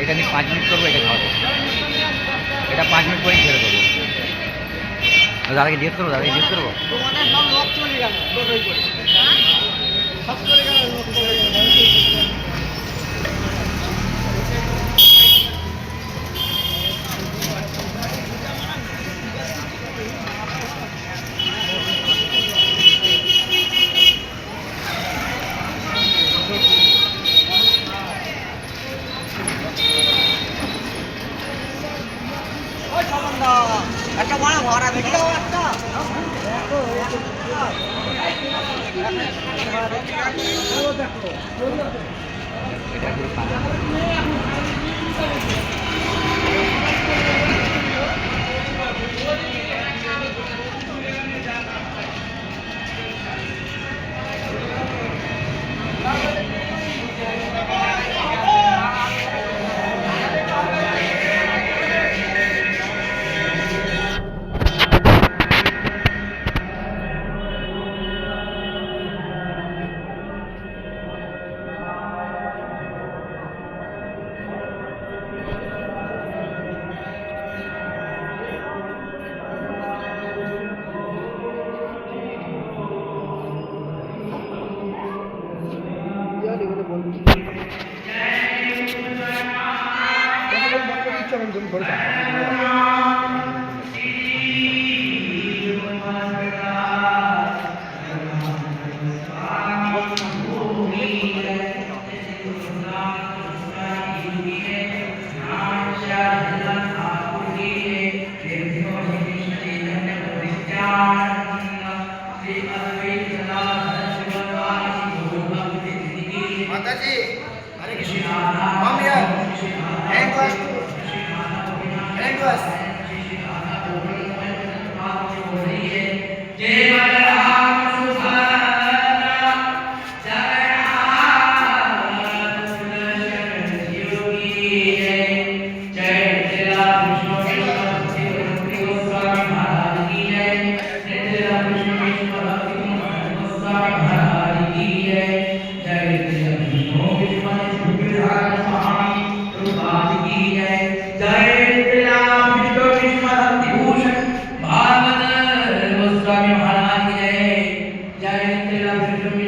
এটা আমি পাঁচ মিনিট করব এটা খাওয়াবো। এটা পাঁচ মিনিট পরেই ছেড়ে দেবো। দাদাকে জিজ্ঞেস করব দাদাকে জিজ্ঞেস করব? সব করে দেখো। கொடுத்தேன்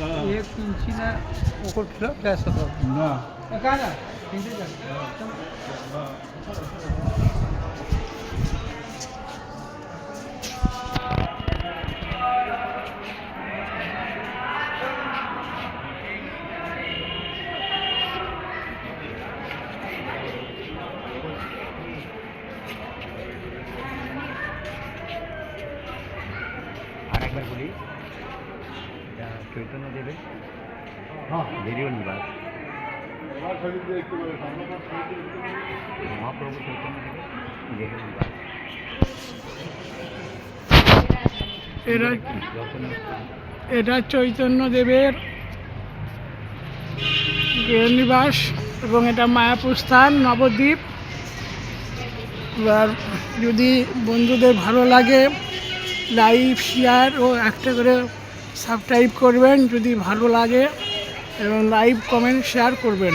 એક ઇંચીના ઓકર ખિલાફ જાય શકો ના કાના હિન્દી আরেকবার বলি চৈতন্যদেবের হ্যাঁ নিবাস। মহাপ্রভু চৈতন্যদেবের ভিডিও নিবাস। এরা এটা চৈতন্যদেবের গৃহনিবাস এবং এটা মায়াপুর স্থান নবদ্বীপ। এবার যদি বন্ধুদের ভালো লাগে লাইভ শেয়ার ও একটা করে সাবস্ক্রাইব করবেন যদি ভালো লাগে এবং লাইভ কমেন্ট শেয়ার করবেন।